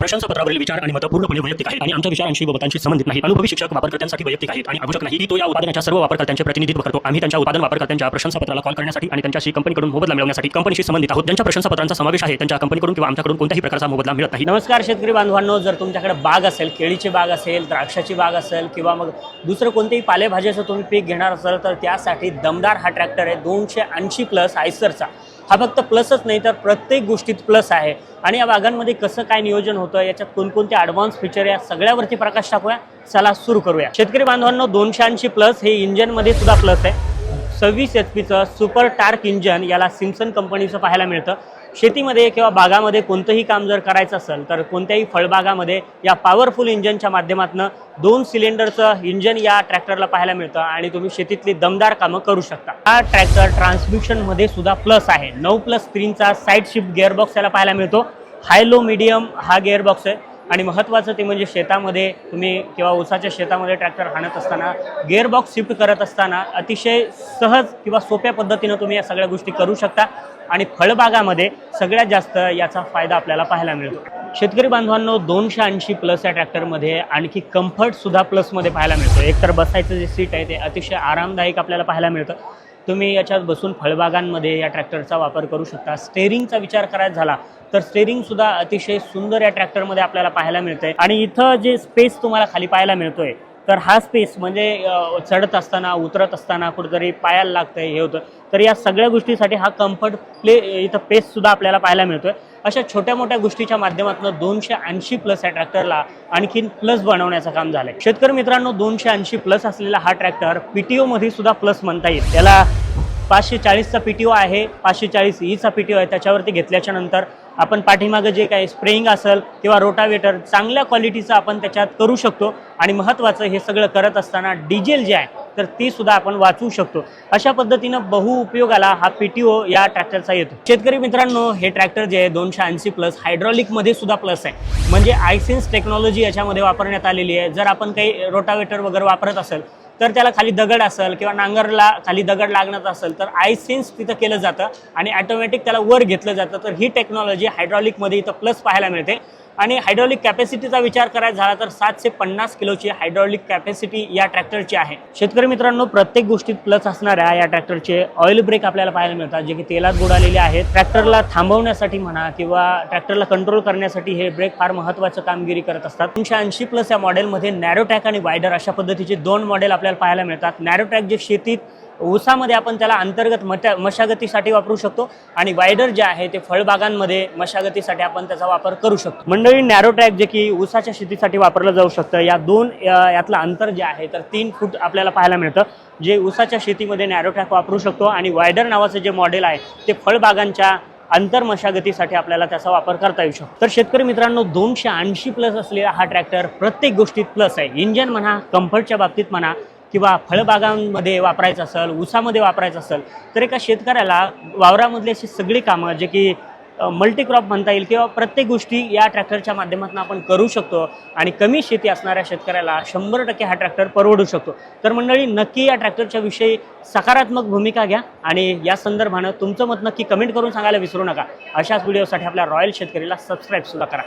प्रशंसापत्रावरील विचार आणि मतं पूर्णपणे वैयक्तिक आहेत आणि आमच्या विचारांशी व मतांशी संबंधित नाही अनुभवी शिक्षक वापरकर्त्यांसाठी वैयक्तिक आहेत आणि आवश्यक नाही की तो या उत्पादनाच्या सर्व वापरकर्त्यांचे प्रतिनिधित्व करतो. आम्ही त्यांच्या उत्पादन वापरकर्त्यांच्या प्रशंसापत्राला कॉल करण्यासाठी आणि त्यांच्याशी कंपनीकडून मोबदला मिळवण्यासाठी कंपनीशी संबंधित आहोत. ज्यांच्या प्रशंसापत्रांचा समावेश आहे त्यांच्या कंपनीकडून किंवा आमच्याकडून कोणत्याही प्रकारचा मोबदला मिळत नाही. नमस्कार शेतकरी बांधवांनो जर तुमच्याकडे बाग असेल केळीची बाग असेल द्राक्षाची बाग असेल किंवा मग दुसरं कोणतेही पालेभाज्याचं तुम्ही पीक घेणार असाल तर त्यासाठी दमदार हा ट्रॅक्टर आहे. दोनशे ऐंशी प्लस आयसरचा हा फक्त प्लसच नाही तर प्रत्येक गोष्टीत प्लस आहे. आणि या बागांमध्ये कसं काय नियोजन होतं याच्यात कोणकोणते ॲडव्हान्स फीचर या सगळ्यावरती प्रकाश टाकूया. चला सुरू करूया. शेतकरी बांधवांनो दोनशे ऐंशी प्लस हे इंजनमध्ये सुद्धा प्लस आहे. सव्वीस एच पीचं सुपर टार्क इंजन याला सिम्सन कंपनीचं पाहायला मिळतं. शेतीमध्ये किंवा बागामध्ये कोणतंही काम जर करायचं असेल तर कोणत्याही फळबागामध्ये या पॉवरफुल इंजनच्या माध्यमातून दोन सिलेंडरचं इंजन या ट्रॅक्टरला पाहायला मिळतं आणि तुम्ही शेतीतली दमदार कामं करू शकता. हा ट्रॅक्टर ट्रान्समिशनमध्ये सुद्धा प्लस आहे. नऊ प्लस स्क्रीनचा साईड शिफ्ट गिअरबॉक्स याला पाहायला मिळतो. हाय लो मीडियम हा गिअरबॉक्स आहे. आणि महत्त्वाचं ते म्हणजे शेतामध्ये तुम्ही किंवा ऊसाच्या शेतामध्ये ट्रॅक्टर हाणत असताना गेअरबॉक्स शिफ्ट करत असताना अतिशय सहज किंवा सोप्या पद्धतीनं तुम्ही या सगळ्या गोष्टी करू शकता आणि फळबागामध्ये सगळ्यात जास्त याचा फायदा आपल्याला पाहायला मिळतो. शेतकरी बांधवांनो दोनशे ऐंशी प्लस या ट्रॅक्टरमध्ये आणखी कम्फर्टसुद्धा प्लसमध्ये पाहायला मिळतो. एकतर बसायचं जे सीट आहे ते अतिशय आरामदायक आपल्याला पाहायला मिळतं. तुम्ही याच्यात बसून फळबागांमध्ये या ट्रॅक्टरचा वापर करू शकता. स्टेरिंगचा विचार करायचा झाला तर स्टेरिंग सुद्धा अतिशय सुंदर या ट्रॅक्टरमध्ये आपल्याला पाहायला मिळतंय. आणि इथं जे स्पेस तुम्हाला खाली पाहायला मिळतोय तर हा स्पेस म्हणजे चढत असताना उतरत असताना कुठेतरी पायाला लागतंय हे होतं. तर या सगळ्या गोष्टीसाठी हा कम्फर्ट प्ले इथं पेससुद्धा आपल्याला पाहायला मिळतोय. अशा छोट्या मोठ्या गोष्टीच्या माध्यमातून दोनशे ऐंशी प्लस या ट्रॅक्टरला आणखीन प्लस बनवण्याचं काम झालंय. शेतकरी मित्रांनो दोनशे ऐंशी प्लस असलेला हा ट्रॅक्टर पीटीओ मध्ये सुद्धा प्लस म्हणता येईल. त्याला पाचशे चाळीसचा पी टी ओ आहे पाचशे चाळीस ईचा पी टी ओ आहे त्याच्यावरती घेतल्याच्या नंतर आपण पाठीमागं जे काही स्प्रेईंग असेल किंवा रोटावेटर चांगल्या क्वालिटीचं आपण त्याच्यात करू शकतो. आणि महत्त्वाचं हे सगळं करत असताना डिझेल जे आहे तर ते सुद्धा आपण वाचवू शकतो. अशा पद्धतीनं बहुउपयोगाला हा पी टी ओ या ट्रॅक्टरचा येतो. शेतकरी मित्रांनो हे ट्रॅक्टर जे आहे दोनशे ऐंशी प्लस हायड्रॉलिकमध्ये सुद्धा प्लस आहे. म्हणजे आयसेन्स टेक्नॉलॉजी याच्यामध्ये वापरण्यात आलेली आहे. जर आपण काही रोटावेटर वगैरे वापरत असेल तर त्याला खाली दगड असेल किंवा नांगरला खाली दगड लागणार असेल तर आय सेन्स तिथं केलं जातं आणि ॲटोमॅटिक त्याला वर घेतलं जातं. तर ही टेक्नॉलॉजी हायड्रॉलिकमध्ये इथं प्लस पाहायला मिळते. आणि हायड्रॉलिक कॅपॅसिटीचा विचार करायचा झाला तर सातशे पन्नास किलोची हायड्रॉलिक कॅपॅसिटी या ट्रॅक्टरची आहे. शेतकरी मित्रांनो प्रत्येक गोष्टीत प्लस असणाऱ्या या ट्रॅक्टरचे ऑइल ब्रेक आपल्याला पाहायला मिळतात जे की तेलात बुडालेले आहेत. ट्रॅक्टरला थांबवण्यासाठी म्हणा किंवा ट्रॅक्टरला कंट्रोल करण्यासाठी हे ब्रेक फार महत्त्वाचं कामगिरी करत असतात. तीनशे ऐंशी प्लस या मॉडेलमध्ये नॅरो ट्रॅक आणि वायडर अशा पद्धतीचे दोन मॉडेल आपल्याला पाहायला मिळतात. नॅरो ट्रॅक जे शेतीत ऊसामध्ये आपण त्याला अंतर्गत मटा मशागतीसाठी वापरू शकतो आणि वायडर जे आहे ते फळबागांमध्ये मशागतीसाठी आपण त्याचा वापर करू शकतो. मंडळी नॅरो ट्रॅक जे की ऊसाच्या शेतीसाठी वापरलं जाऊ शकतं. या दोन यातलं अंतर जे आहे तर तीन फूट आपल्याला पाहायला मिळतं. जे ऊसाच्या शेतीमध्ये नॅरो ट्रॅक वापरू शकतो आणि वायडर नावाचं जे मॉडेल आहे ते फळबागांच्या अंतर मशागतीसाठी आपल्याला त्याचा वापर करता येऊ शकतो. तर शेतकरी मित्रांनो दोनशे ऐंशी प्लस असलेला हा ट्रॅक्टर प्रत्येक गोष्टीत प्लस आहे. इंजन म्हणा कम्फर्टच्या बाबतीत म्हणा किंवा फळबागांमध्ये वापरायचं असेल ऊसामध्ये वापरायचं असेल तर एका शेतकऱ्याला वावरामधली अशी सगळी कामं जे की मल्टीक्रॉप म्हणता येईल किंवा प्रत्येक गोष्टी या ट्रॅक्टरच्या माध्यमातून आपण करू शकतो आणि कमी शेती असणाऱ्या शेतकऱ्याला शंभर टक्के हा ट्रॅक्टर परवडू शकतो. तर मंडळी नक्की या ट्रॅक्टरच्या विषयी सकारात्मक भूमिका घ्या आणि या संदर्भानं तुमचं मत नक्की कमेंट करून सांगायला विसरू नका. अशाच व्हिडिओसाठी आपल्या रॉयल शेतकरीला सबस्क्राईबसुद्धा करा.